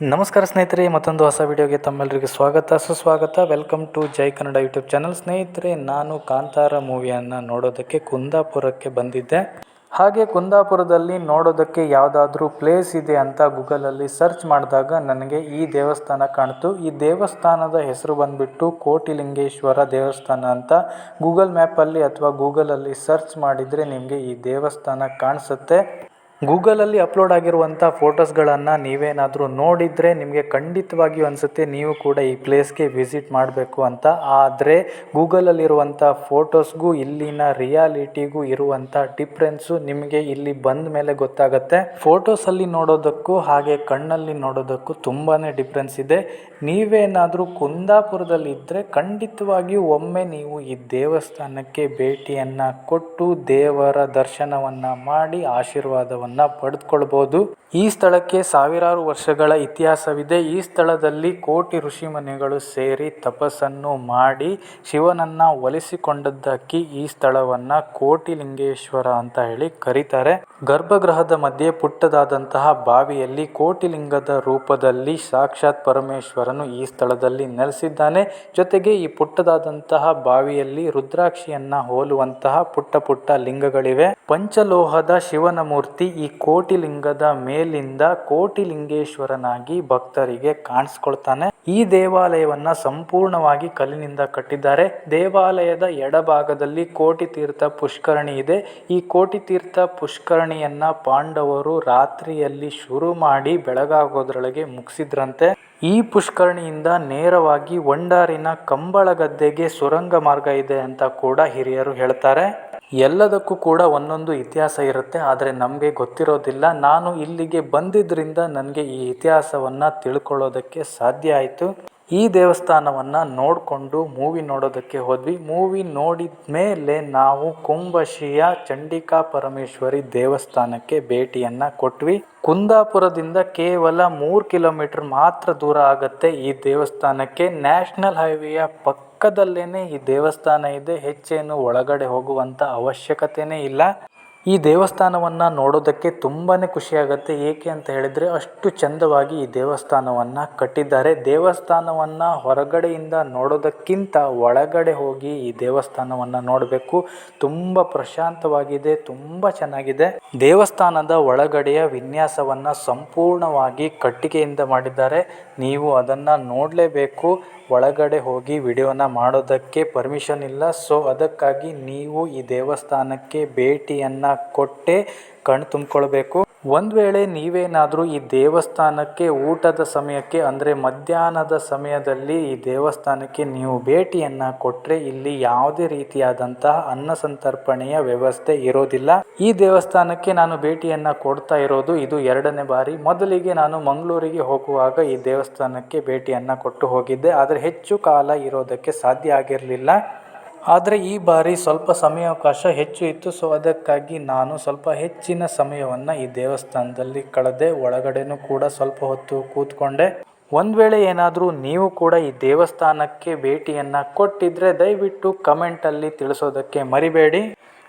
ನಮಸ್ಕಾರ ಸ್ನೇಹಿತರೆ, ಮತ್ತೊಂದು ಹೊಸ ವಿಡಿಯೋಗೆ ತಮ್ಮೆಲ್ಲರಿಗೆ ಸ್ವಾಗತ, ಸುಸ್ವಾಗತ. Welcome to Jai Kannada YouTube channel ಸ್ನೇಹಿತರೆ, ನಾನು ಕಾಂತಾರ ಮೂವಿಯನ್ನು ನೋಡೋದಕ್ಕೆ ಕುಂದಾಪುರಕ್ಕೆ ಬಂದಿದ್ದೆ. ಹಾಗೆ ಕುಂದಾಪುರದಲ್ಲಿ ನೋಡೋದಕ್ಕೆ ಯಾವುದಾದ್ರೂ ಪ್ಲೇಸ್ ಇದೆ ಅಂತ ಗೂಗಲಲ್ಲಿ ಸರ್ಚ್ ಮಾಡಿದಾಗ ನನಗೆ ಈ ದೇವಸ್ಥಾನ ಕಾಣ್ತು. ಈ ದೇವಸ್ಥಾನದ ಹೆಸರು ಬಂದುಬಿಟ್ಟು ಕೋಟಿಲಿಂಗೇಶ್ವರ ದೇವಸ್ಥಾನ ಅಂತ ಗೂಗಲ್ ಮ್ಯಾಪಲ್ಲಿ ಅಥವಾ ಗೂಗಲಲ್ಲಿ ಸರ್ಚ್ ಮಾಡಿದರೆ ನಿಮಗೆ ಈ ದೇವಸ್ಥಾನ ಕಾಣಿಸುತ್ತೆ. ಗೂಗಲಲ್ಲಿ ಅಪ್ಲೋಡ್ ಆಗಿರುವಂಥ ಫೋಟೋಸ್ಗಳನ್ನು ನೀವೇನಾದರೂ ನೋಡಿದರೆ ನಿಮಗೆ ಖಂಡಿತವಾಗಿಯೂ ಅನಿಸುತ್ತೆ, ನೀವು ಕೂಡ ಈ ಪ್ಲೇಸ್ಗೆ ವಿಸಿಟ್ ಮಾಡಬೇಕು ಅಂತ. ಆದರೆ ಗೂಗಲಲ್ಲಿರುವಂಥ ಫೋಟೋಸ್ಗೂ ಇಲ್ಲಿನ ರಿಯಾಲಿಟಿಗೂ ಇರುವಂಥ ಡಿಫ್ರೆನ್ಸು ನಿಮಗೆ ಇಲ್ಲಿ ಬಂದ ಮೇಲೆ ಗೊತ್ತಾಗುತ್ತೆ. ಫೋಟೋಸಲ್ಲಿ ನೋಡೋದಕ್ಕೂ ಹಾಗೆ ಕಣ್ಣಲ್ಲಿ ನೋಡೋದಕ್ಕೂ ತುಂಬಾ ಡಿಫ್ರೆನ್ಸ್ ಇದೆ. ನೀವೇನಾದರೂ ಕುಂದಾಪುರದಲ್ಲಿ ಇದ್ದರೆ ಖಂಡಿತವಾಗಿಯೂ ಒಮ್ಮೆ ನೀವು ಈ ದೇವಸ್ಥಾನಕ್ಕೆ ಭೇಟಿಯನ್ನು ಕೊಟ್ಟು ದೇವರ ದರ್ಶನವನ್ನು ಮಾಡಿ ಆಶೀರ್ವಾದವನ್ನು ಪಡೆದುಕೊಳ್ಬೋದು. ಈ ಸ್ಥಳಕ್ಕೆ ಸಾವಿರಾರು ವರ್ಷಗಳ ಇತಿಹಾಸವಿದೆ. ಈ ಸ್ಥಳದಲ್ಲಿ ಕೋಟಿ ಋಷಿಮುನಿಗಳು ಸೇರಿ ತಪಸ್ಸನ್ನು ಮಾಡಿ ಶಿವನನ್ನ ಒಲಿಸಿಕೊಂಡದ್ದಕ್ಕೆ ಈ ಸ್ಥಳವನ್ನ ಕೋಟಿಲಿಂಗೇಶ್ವರ ಅಂತ ಹೇಳಿ ಕರೀತಾರೆ. ಗರ್ಭಗೃಹದ ಮಧ್ಯೆ ಪುಟ್ಟದಾದಂತಹ ಬಾವಿಯಲ್ಲಿ ಕೋಟಿಲಿಂಗದ ರೂಪದಲ್ಲಿ ಸಾಕ್ಷಾತ್ ಪರಮೇಶ್ವರನು ಈ ಸ್ಥಳದಲ್ಲಿ ನೆಲೆಸಿದ್ದಾನೆ. ಜೊತೆಗೆ ಈ ಪುಟ್ಟದಾದಂತಹ ಬಾವಿಯಲ್ಲಿ ರುದ್ರಾಕ್ಷಿಯನ್ನ ಹೋಲುವಂತಹ ಪುಟ್ಟ ಪುಟ್ಟ ಲಿಂಗಗಳಿವೆ. ಪಂಚಲೋಹದ ಶಿವನ ಮೂರ್ತಿ ಕೋಟಿಲಿಂಗದ ಮೇಲಿಂದ ಕೋಟಿಲಿಂಗೇಶ್ವರನಾಗಿ ಭಕ್ತರಿಗೆ ಕಾಣಿಸ್ಕೊಳ್ತಾನೆ. ಈ ದೇವಾಲಯವನ್ನ ಸಂಪೂರ್ಣವಾಗಿ ಕಲ್ಲಿನಿಂದ ಕಟ್ಟಿದ್ದಾರೆ. ದೇವಾಲಯದ ಎಡಭಾಗದಲ್ಲಿ ಕೋಟಿ ತೀರ್ಥ ಪುಷ್ಕರಣಿ ಇದೆ. ಈ ಕೋಟಿ ತೀರ್ಥ ಪುಷ್ಕರಣಿಯನ್ನ ಪಾಂಡವರು ರಾತ್ರಿಯಲ್ಲಿ ಶುರು ಮಾಡಿ ಬೆಳಗಾಗೋದ್ರೊಳಗೆ ಮುಗಿಸಿದ್ರಂತೆ. ಈ ಪುಷ್ಕರಣಿಯಿಂದ ನೇರವಾಗಿ ಒಂಡಾರಿನ ಕಂಬಳಗದ್ದೆಗೆ ಸುರಂಗ ಮಾರ್ಗ ಇದೆ ಅಂತ ಕೂಡ ಹಿರಿಯರು ಹೇಳ್ತಾರೆ. ಎಲ್ಲದಕ್ಕೂ ಕೂಡ ಒಂದೊಂದು ಇತಿಹಾಸ ಇರುತ್ತೆ, ಆದರೆ ನಮಗೆ ಗೊತ್ತಿರೋದಿಲ್ಲ. ನಾನು ಇಲ್ಲಿಗೆ ಬಂದಿದ್ದರಿಂದ ನನಗೆ ಈ ಇತಿಹಾಸವನ್ನು ತಿಳ್ಕೊಳ್ಳೋದಕ್ಕೆ ಸಾಧ್ಯ ಆಯಿತು. ಈ ದೇವಸ್ಥಾನವನ್ನು ನೋಡಿಕೊಂಡು ಮೂವಿ ನೋಡೋದಕ್ಕೆ ಹೋದ್ವಿ. ಮೂವಿ ನೋಡಿದ ಮೇಲೆ ನಾವು ಕುಂಬಶಿಯ ಚಂಡಿಕಾ ಪರಮೇಶ್ವರಿ ದೇವಸ್ಥಾನಕ್ಕೆ ಭೇಟಿಯನ್ನು ಕೊಟ್ವಿ. ಕುಂದಾಪುರದಿಂದ ಕೇವಲ ಮೂರು ಕಿಲೋಮೀಟರ್ ಮಾತ್ರ ದೂರ ಆಗುತ್ತೆ ಈ ದೇವಸ್ಥಾನಕ್ಕೆ. ನ್ಯಾಷನಲ್ ಹೈವೇಯ ಪಕ್ಕದಲ್ಲೇ ಈ ದೇವಸ್ಥಾನ ಇದೆ, ಹೆಚ್ಚೇನು ಒಳಗಡೆ ಹೋಗುವಂಥ ಅವಶ್ಯಕತೆನೇ ಇಲ್ಲ. ಈ ದೇವಸ್ಥಾನವನ್ನು ನೋಡೋದಕ್ಕೆ ತುಂಬಾ ಖುಷಿಯಾಗುತ್ತೆ. ಏಕೆ ಅಂತ ಹೇಳಿದರೆ ಅಷ್ಟು ಚಂದವಾಗಿ ಈ ದೇವಸ್ಥಾನವನ್ನು ಕಟ್ಟಿದ್ದಾರೆ. ದೇವಸ್ಥಾನವನ್ನು ಹೊರಗಡೆಯಿಂದ ನೋಡೋದಕ್ಕಿಂತ ಒಳಗಡೆ ಹೋಗಿ ಈ ದೇವಸ್ಥಾನವನ್ನು ನೋಡಬೇಕು. ತುಂಬ ಪ್ರಶಾಂತವಾಗಿದೆ, ತುಂಬ ಚೆನ್ನಾಗಿದೆ. ದೇವಸ್ಥಾನದ ಒಳಗಡೆಯ ವಿನ್ಯಾಸವನ್ನು ಸಂಪೂರ್ಣವಾಗಿ ಕಟ್ಟಿಗೆಯಿಂದ ಮಾಡಿದ್ದಾರೆ. ನೀವು ಅದನ್ನು ನೋಡಲೇಬೇಕು. ಒಳಗಡೆ ಹೋಗಿ ವಿಡಿಯೋನ ಮಾಡೋದಕ್ಕೆ ಪರ್ಮಿಷನ್ ಇಲ್ಲ. ಸೊ ಅದಕ್ಕಾಗಿ ನೀವು ಈ ದೇವಸ್ಥಾನಕ್ಕೆ ಭೇಟಿಯನ್ನು ಕೊಟ್ಟೆ ಕಣ್ಣು ತುಂಬಿಕೊಳ್ಬೇಕು. ಒಂದು ವೇಳೆ ನೀವೇನಾದರೂ ಈ ದೇವಸ್ಥಾನಕ್ಕೆ, ಊಟದ ಸಮಯಕ್ಕೆ, ಅಂದರೆ ಮಧ್ಯಾಹ್ನದ ಸಮಯದಲ್ಲಿ ಈ ದೇವಸ್ಥಾನಕ್ಕೆ ನೀವು ಭೇಟಿಯನ್ನು ಕೊಟ್ಟರೆ ಇಲ್ಲಿ ಯಾವುದೇ ರೀತಿಯಾದಂತಹ ಅನ್ನ ಸಂತರ್ಪಣೆಯ ವ್ಯವಸ್ಥೆ ಇರೋದಿಲ್ಲ. ಈ ದೇವಸ್ಥಾನಕ್ಕೆ ನಾನು ಭೇಟಿಯನ್ನು ಕೊಡ್ತಾ ಇರೋದು ಇದು ಎರಡನೇ ಬಾರಿ. ಮೊದಲಿಗೆ ನಾನು ಮಂಗಳೂರಿಗೆ ಹೋಗುವಾಗ ಈ ದೇವಸ್ಥಾನಕ್ಕೆ ಭೇಟಿಯನ್ನು ಕೊಟ್ಟು ಹೋಗಿದ್ದೆ. ಆದರೆ ಹೆಚ್ಚು ಕಾಲ ಇರೋದಕ್ಕೆ ಸಾಧ್ಯ ಆಗಿರಲಿಲ್ಲ. ಆದರೆ ಈ ಬಾರಿ ಸ್ವಲ್ಪ ಸಮಯಾವಕಾಶ ಹೆಚ್ಚು ಇತ್ತು ಸೊ ಅದಕ್ಕಾಗಿ ನಾನು ಸ್ವಲ್ಪ ಹೆಚ್ಚಿನ ಸಮಯವನ್ನು ಈ ದೇವಸ್ಥಾನದಲ್ಲಿ ಕಳೆದೆ. ಒಳಗಡೆನೂ ಕೂಡ ಸ್ವಲ್ಪ ಹೊತ್ತು ಕೂತ್ಕೊಂಡೆ. ಒಂದು ವೇಳೆ ಏನಾದರೂ ನೀವು ಕೂಡ ಈ ದೇವಸ್ಥಾನಕ್ಕೆ ಭೇಟಿಯನ್ನು ಕೊಟ್ಟಿದ್ರೆ ದಯವಿಟ್ಟು ಕಮೆಂಟಲ್ಲಿ ತಿಳಿಸೋದಕ್ಕೆ ಮರಿಬೇಡಿ.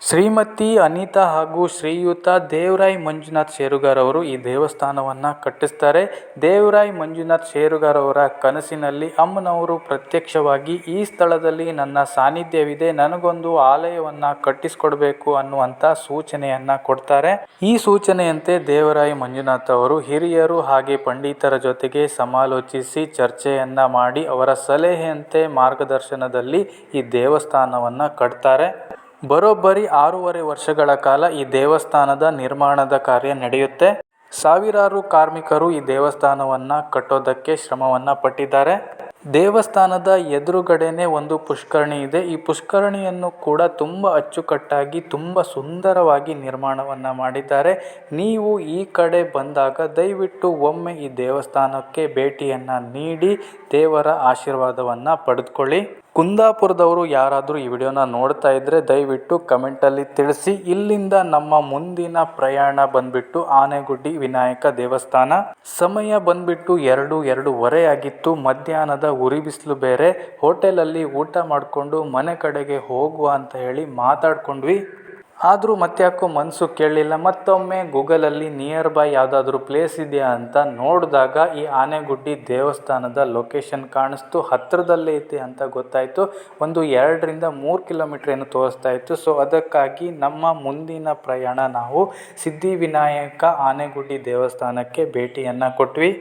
ಶ್ರೀಮತಿ ಅನಿತಾ ಹಾಗೂ ಶ್ರೀಯುತ ದೇವರಾಯ್ ಮಂಜುನಾಥ್ ಶೇರುಗಾರ್ ಅವರು ಈ ದೇವಸ್ಥಾನವನ್ನು ಕಟ್ಟಿಸ್ತಾರೆ. ದೇವರಾಯ್ ಮಂಜುನಾಥ್ ಶೇರುಗಾರ್ ಅವರ ಕನಸಿನಲ್ಲಿ ಅಮ್ಮನವರು ಪ್ರತ್ಯಕ್ಷವಾಗಿ ಈ ಸ್ಥಳದಲ್ಲಿ ನನ್ನ ಸಾನ್ನಿಧ್ಯವಿದೆ, ನನಗೊಂದು ಆಲಯವನ್ನು ಕಟ್ಟಿಸ್ಕೊಡ್ಬೇಕು ಅನ್ನುವಂಥ ಸೂಚನೆಯನ್ನು ಕೊಡ್ತಾರೆ. ಈ ಸೂಚನೆಯಂತೆ ದೇವರಾಯ್ ಮಂಜುನಾಥ್ ಅವರು ಹಿರಿಯರು ಹಾಗೆ ಪಂಡಿತರ ಜೊತೆಗೆ ಸಮಾಲೋಚಿಸಿ ಚರ್ಚೆಯನ್ನು ಮಾಡಿ ಅವರ ಸಲಹೆಯಂತೆ ಮಾರ್ಗದರ್ಶನದಲ್ಲಿ ಈ ದೇವಸ್ಥಾನವನ್ನು ಕಟ್ತಾರೆ. ಬರೋಬ್ಬರಿ ಆರೂವರೆ ವರ್ಷಗಳ ಕಾಲ ಈ ದೇವಸ್ಥಾನದ ನಿರ್ಮಾಣದ ಕಾರ್ಯ ನಡೆಯುತ್ತೆ. ಸಾವಿರಾರು ಕಾರ್ಮಿಕರು ಈ ದೇವಸ್ಥಾನವನ್ನು ಕಟ್ಟೋದಕ್ಕೆ ಶ್ರಮವನ್ನು ಪಟ್ಟಿದ್ದಾರೆ. ದೇವಸ್ಥಾನದ ಎದುರುಗಡೆನೆ ಒಂದು ಪುಷ್ಕರಣಿ ಇದೆ. ಈ ಪುಷ್ಕರಣಿಯನ್ನು ಕೂಡ ತುಂಬ ಅಚ್ಚುಕಟ್ಟಾಗಿ, ತುಂಬ ಸುಂದರವಾಗಿ ನಿರ್ಮಾಣವನ್ನು ಮಾಡಿದ್ದಾರೆ. ನೀವು ಈ ಕಡೆ ಬಂದಾಗ ದಯವಿಟ್ಟು ಒಮ್ಮೆ ಈ ದೇವಸ್ಥಾನಕ್ಕೆ ಭೇಟಿಯನ್ನು ನೀಡಿ, ದೇವರ ಆಶೀರ್ವಾದವನ್ನು ಪಡೆದುಕೊಳ್ಳಿ. ಕುಂದಾಪುರದವರು ಯಾರಾದರೂ ಈ ವಿಡಿಯೋನ ನೋಡ್ತಾ ಇದ್ದರೆ ದಯವಿಟ್ಟು ಕಮೆಂಟಲ್ಲಿ ತಿಳಿಸಿ. ಇಲ್ಲಿಂದ ನಮ್ಮ ಮುಂದಿನ ಪ್ರಯಾಣ ಬಂದ್ಬಿಟ್ಟು ಆನೆಗುಡ್ಡಿ ವಿನಾಯಕ ದೇವಸ್ಥಾನ. ಸಮಯ ಬಂದ್ಬಿಟ್ಟು ಎರಡು, ಎರಡೂವರೆ ಆಗಿತ್ತು. ಮಧ್ಯಾಹ್ನದ ಉರಿ ಬಿಸಿಲು ಬೇರೆ. ಹೋಟೆಲಲ್ಲಿ ಊಟ ಮಾಡಿಕೊಂಡು ಮನೆ ಕಡೆಗೆ ಹೋಗುವ ಅಂತ ಹೇಳಿ ಮಾತಾಡ್ಕೊಂಡ್ವಿ. ಆದರೂ ಮತ್ತೆ ಯಾಕೋ ಮನಸ್ಸು ಕೇಳಲಿಲ್ಲ. ಮತ್ತೊಮ್ಮೆ ಗೂಗಲಲ್ಲಿ ನಿಯರ್ ಬೈ ಯಾವುದಾದ್ರೂ ಪ್ಲೇಸ್ ಇದೆಯಾ ಅಂತ ನೋಡಿದಾಗ ಈ ಆನೆಗುಡ್ಡಿ ದೇವಸ್ಥಾನದ ಲೊಕೇಶನ್ ಕಾಣಿಸ್ತು. ಹತ್ತಿರದಲ್ಲೇ ಇದೆ ಅಂತ ಗೊತ್ತಾಯಿತು. ಒಂದು ಎರಡರಿಂದ ಮೂರು ಕಿಲೋಮೀಟ್ರ್ ಏನು ತೋರಿಸ್ತಾ ಇತ್ತು. ಸೊ ಅದಕ್ಕಾಗಿ ನಮ್ಮ ಮುಂದಿನ ಪ್ರಯಾಣ ನಾವು ಸಿದ್ಧಿವಿನಾಯಕ ಆನೆಗುಡ್ಡಿ ದೇವಸ್ಥಾನಕ್ಕೆ ಭೇಟಿಯನ್ನು ಕೊಟ್ವಿ.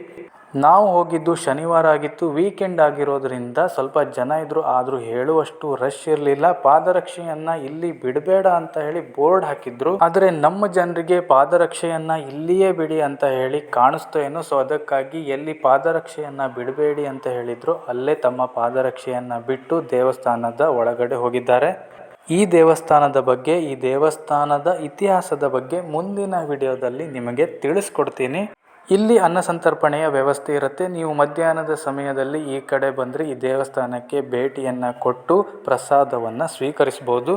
ನಾವು ಹೋಗಿದ್ದು ಶನಿವಾರ ಆಗಿತ್ತು ವೀಕೆಂಡ್ ಆಗಿರೋದ್ರಿಂದ ಸ್ವಲ್ಪ ಜನ ಇದ್ದರು ಆದರೂ ಹೇಳುವಷ್ಟು ರಶ್ ಇರಲಿಲ್ಲ. ಪಾದರಕ್ಷೆಯನ್ನು ಇಲ್ಲಿ ಬಿಡಬೇಡ ಅಂತ ಹೇಳಿ ಬೋರ್ಡ್ ಹಾಕಿದ್ರು. ಆದರೆ ನಮ್ಮ ಜನರಿಗೆ ಪಾದರಕ್ಷೆಯನ್ನು ಇಲ್ಲಿಯೇ ಬಿಡಿ ಅಂತ ಹೇಳಿ ಕಾಣಿಸ್ತಾ ಸೊ ಅದಕ್ಕಾಗಿ ಎಲ್ಲಿ ಪಾದರಕ್ಷೆಯನ್ನು ಬಿಡಬೇಡಿ ಅಂತ ಹೇಳಿದ್ರು, ಅಲ್ಲೇ ತಮ್ಮ ಪಾದರಕ್ಷೆಯನ್ನು ಬಿಟ್ಟು ದೇವಸ್ಥಾನದ ಒಳಗಡೆ ಹೋಗಿದ್ದಾರೆ. ಈ ದೇವಸ್ಥಾನದ ಬಗ್ಗೆ, ಈ ದೇವಸ್ಥಾನದ ಇತಿಹಾಸದ ಬಗ್ಗೆ ಮುಂದಿನ ವಿಡಿಯೋದಲ್ಲಿ ನಿಮಗೆ ತಿಳಿಸ್ಕೊಡ್ತೀನಿ. ಇಲ್ಲಿ ಅನ್ನ ಸಂತರ್ಪಣೆಯ ವ್ಯವಸ್ಥೆ ಇರುತ್ತೆ. ನೀವು ಮಧ್ಯಾಹ್ನದ ಸಮಯದಲ್ಲಿ ಈ ಕಡೆ ಬಂದರೆ ಈ ದೇವಸ್ಥಾನಕ್ಕೆ ಭೇಟಿಯನ್ನು ಕೊಟ್ಟು ಪ್ರಸಾದವನ್ನು ಸ್ವೀಕರಿಸ್ಬೋದು.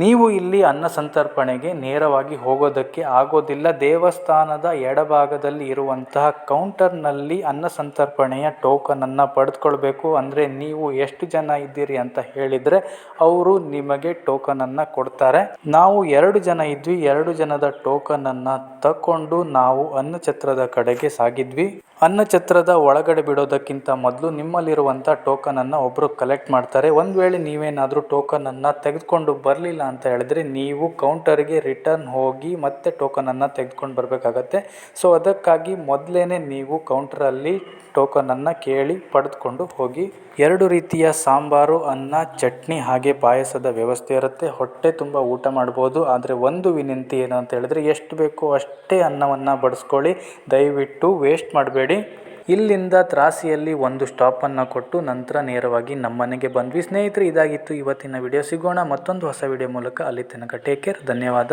ನೀವು ಇಲ್ಲಿ ಅನ್ನ ಸಂತರ್ಪಣೆಗೆ ನೇರವಾಗಿ ಹೋಗೋದಕ್ಕೆ ಆಗೋದಿಲ್ಲ. ದೇವಸ್ಥಾನದ ಎಡಭಾಗದಲ್ಲಿ ಇರುವಂತಹ ಕೌಂಟರ್ನಲ್ಲಿ ಅನ್ನ ಸಂತರ್ಪಣೆಯ ಟೋಕನನ್ನು ಪಡೆದುಕೊಳ್ಬೇಕು. ಅಂದರೆ ನೀವು ಎಷ್ಟು ಜನ ಇದ್ದೀರಿ ಅಂತ ಹೇಳಿದರೆ ಅವರು ನಿಮಗೆ ಟೋಕನನ್ನು ಕೊಡ್ತಾರೆ. ನಾವು ಎರಡು ಜನ ಇದ್ವಿ. ಎರಡು ಜನದ ಟೋಕನನ್ನು ತಕೊಂಡು ನಾವು ಅನ್ನಛತ್ರದ ಕಡೆಗೆ ಸಾಗಿದ್ವಿ. ಅನ್ನಛತ್ರದ ಒಳಗಡೆ ಬಿಡೋದಕ್ಕಿಂತ ಮೊದಲು ನಿಮ್ಮಲ್ಲಿರುವಂಥ ಟೋಕನನ್ನು ಒಬ್ಬರು ಕಲೆಕ್ಟ್ ಮಾಡ್ತಾರೆ. ಒಂದು ವೇಳೆ ನೀವೇನಾದರೂ ಟೋಕನನ್ನು ತೆಗೆದುಕೊಂಡು ಬರಲಿಲ್ಲ ಅಂತ ಹೇಳಿದ್ರೆ ನೀವು ಕೌಂಟರ್ಗೆ ರಿಟರ್ನ್ ಹೋಗಿ ಮತ್ತೆ ಟೋಕನನ್ನು ತೆಗೆದುಕೊಂಡು ಬರಬೇಕಾಗತ್ತೆ. ಸೊ ಅದಕ್ಕಾಗಿ ಮೊದಲೇ ನೀವು ಕೌಂಟ್ರಲ್ಲಿ ಟೋಕನನ್ನು ಕೇಳಿ ಪಡೆದುಕೊಂಡು ಹೋಗಿ. ಎರಡು ರೀತಿಯ ಸಾಂಬಾರು, ಅನ್ನ, ಚಟ್ನಿ ಹಾಗೆ ಪಾಯಸದ ವ್ಯವಸ್ಥೆ ಇರುತ್ತೆ. ಹೊಟ್ಟೆ ತುಂಬ ಊಟ ಮಾಡ್ಬೋದು. ಆದರೆ ಒಂದು ವಿನಂತಿ ಏನು ಅಂತ ಹೇಳಿದ್ರೆ ಎಷ್ಟು ಬೇಕೋ ಅಷ್ಟೇ ಅನ್ನವನ್ನು ಬಡಿಸ್ಕೊಳ್ಳಿ. ದಯವಿಟ್ಟು ವೇಸ್ಟ್ ಮಾಡಬೇಡಿ. ಇಲ್ಲಿಂದ ತ್ರಾಸಿಯಲ್ಲಿ ಒಂದು ಸ್ಟಾಪನ್ನು ಕೊಟ್ಟು ನಂತರ ನೇರವಾಗಿ ನಮ್ಮನೆಗೆ ಬಂದ್ವಿ. ಸ್ನೇಹಿತರೆ, ಇದಾಗಿತ್ತು ಇವತ್ತಿನ ವಿಡಿಯೋ. ಸಿಗೋಣ ಮತ್ತೊಂದು ಹೊಸ ವಿಡಿಯೋ ಮೂಲಕ. ಅಲ್ಲಿ ತನಕ ಟೇಕ್ ಕೇರ್ ಧನ್ಯವಾದ.